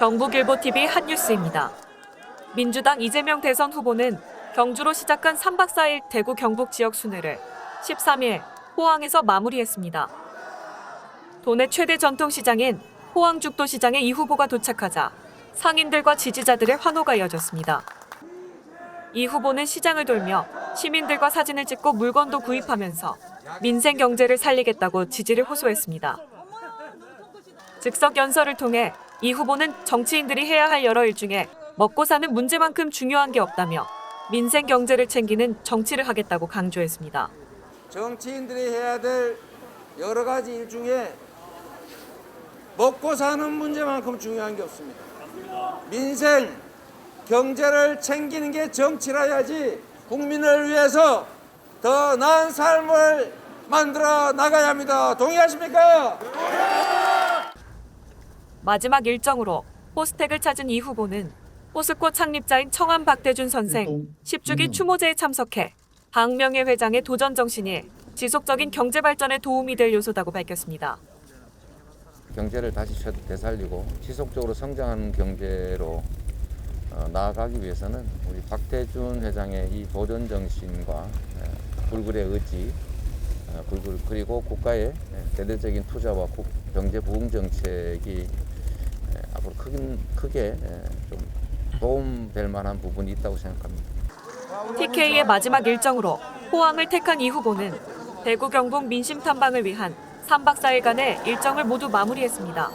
경북일보TV 핫뉴스입니다. 민주당 이재명 대선 후보는 경주로 시작한 3박 4일 대구 경북 지역 순회를 13일 포항에서 마무리했습니다. 도내 최대 전통시장인 포항죽도 시장에 이 후보가 도착하자 상인들과 지지자들의 환호가 이어졌습니다. 이 후보는 시장을 돌며 시민들과 사진을 찍고 물건도 구입하면서 민생 경제를 살리겠다고 지지를 호소했습니다. 즉석 연설을 통해 이 후보는 정치인들이 해야 할 여러 일 중에 먹고 사는 문제만큼 중요한 게 없다며 민생 경제를 챙기는 정치를 하겠다고 강조했습니다. 정치인들이 해야 될 여러 가지 일 중에 먹고 사는 문제만큼 중요한 게 없습니다. 민생, 경제를 챙기는 게 정치라야지 국민을 위해서 더 나은 삶을 만들어 나가야 합니다. 동의하십니까? 마지막 일정으로 포스텍을 찾은 이 후보는 포스코 창립자인 청암 박대준 선생 10주기 추모제에 참석해 박명예 회장의 도전 정신이 지속적인 경제 발전에 도움이 될 요소다고 밝혔습니다. 경제를 다시 되- 되살리고 지속적으로 성장하는 경제로 어, 나아가기 위해서는 우리 박태준 회장의 이 도전 정신과 에, 불굴의 의지, 어, 그리고 국가의 에, 대대적인 투자와 국- 경제 부흥 정책이 에, 앞으로 크긴 크게 에, 좀 도움될 만한 부분이 있다고 생각합니다. TK의 마지막 일정으로 포항을 택한 이 후보는 대구 경북 민심 탐방을 위한 3박 4일간의 일정을 모두 마무리했습니다.